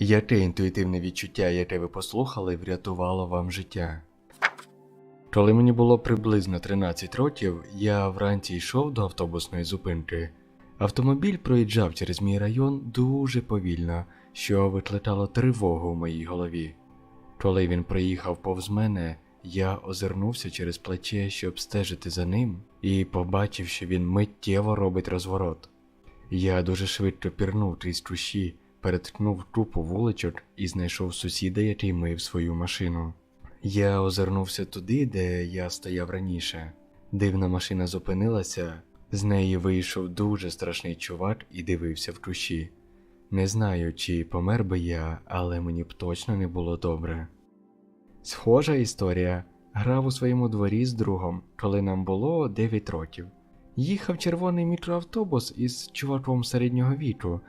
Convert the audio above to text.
Яке інтуїтивне відчуття, яке ви послухали, врятувало вам життя? Коли мені було приблизно 13 років, я вранці йшов до автобусної зупинки. Автомобіль проїжджав через мій район дуже повільно, що викликало тривогу в моїй голові. Коли він проїхав повз мене, я озирнувся через плече, щоб стежити за ним, і побачив, що він миттєво робить розворот. Я дуже швидко пірнув крізь кущі, переткнув купу вуличок і знайшов сусіда, який мив свою машину. Я озирнувся туди, де я стояв раніше. Дивна машина зупинилася, з неї вийшов дуже страшний чувак і дивився в кущі. Не знаю, чи помер би я, але мені б точно не було добре. Схожа історія. Грав у своєму дворі з другом, коли нам було 9 років. Їхав червоний мікроавтобус із чуваком середнього віку,